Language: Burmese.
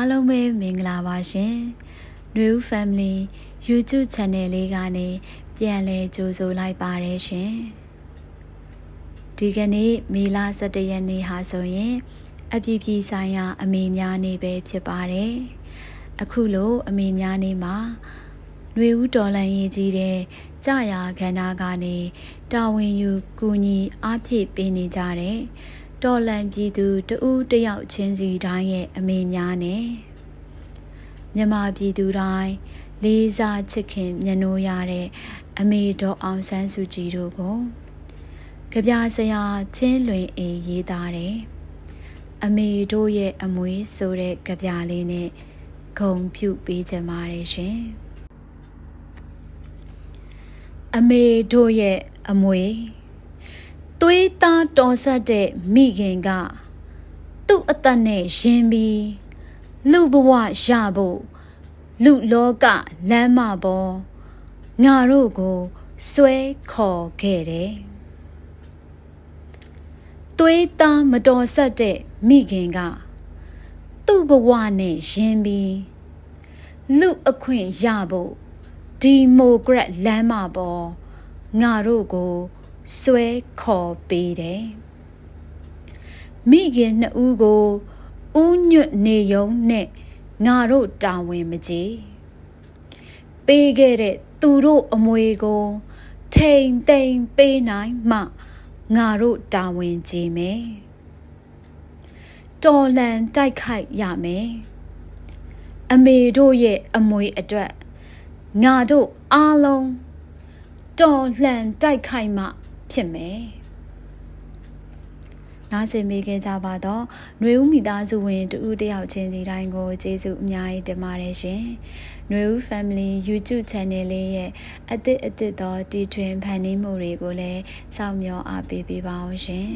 အားလုံးပဲမင်္ဂလာပါရှင်။ New Family YouTube Channel လေးကနေပြန်လည်ကြိုဆိုလိုက်ပါတယ်ရှင်။ဒီကနေ့မေလ17ရက်နေ့ဟာဆိုရင် အပြည်ပြည်ဆိုင်ရာ အမေများနေ့ပဲဖြစ်ပါတယ်။အခုလိုအမေများနေ့မှာຫນွေဦးတော်လန်ရေးကြီးတဲ့ကြာရာခန္ဓာကနေတာဝန်ယူကူညီအားဖြည့်ပေးနေကြတဲ့ တော်လန်ပြည်သူတဦးတယောက်ချင်းစီတိုင်းရဲ့အမေများနဲ့မြန်မာပြည်သူတိုင်းလေးစားချစ်ခင်မြတ်နိုးရတဲ့အမေတော်အောင်ဆန်းစုကြည်တို့ကိုကြပြဆရာချင်းလွင်အေးရေးသားတယ်အမေတို့ရဲ့အမွေဆိုတဲ့ကြပြလေးနဲ့ဂုံပြုပေးကြပါတယ်ရှင်အမေတို့ရဲ့အမွေ သွေးသားတော်ဆက်တဲ့မိခင်က သူ့အသက်နဲ့ရင်းပြီးလူဘဝရဖို့လူလောကလမ်းမပေါ်ငါတို့ကိုဆွဲခေါ်ခဲ့တယ်သွေးသားမတော်ဆက်တဲ့မိခင်က သူ့ဘဝနဲ့ရင်းပြီးလူအခွင့်ရဖို့ဒီမိုကရက်လမ်းမပေါ်ငါတို့ကို ဆွဲခေါ်ပေးတယ်မိခင်နှစ်ဦးကိုဥညွတ်နေုံနဲ့ငါတို့တာဝန်မကြီးပေးခဲ့တဲ့သူတို့အမွေကို ထိန်သိမ်ပေးနိုင်မှငါတို့တာဝန်ကြီးမယ်တော်လန်တိုက်ခိုက်ရမယ်အမေတို့ရဲ့အမွေအတွက်ငါတို့အားလုံးတော်လှန်တိုက်ခိုက်မှ ဖြစ်မယ်နားဆင်မိခဲ့ကြပါတော့ຫນွေဦးမိသားစုဝင်တူဦးတယောက်ချင်းစီတိုင်းကိုကျေးဇူးအများကြီးတင်ပါတယ်ရှင်ຫນွေဦး Family YouTube Channel လေးရဲ့အသစ်အသစ်သောတည်ထွင်ဖန်တီးမှုတွေကိုလည်းစောင့်မျှော်အားပေးပေးပါအောင်ရှင်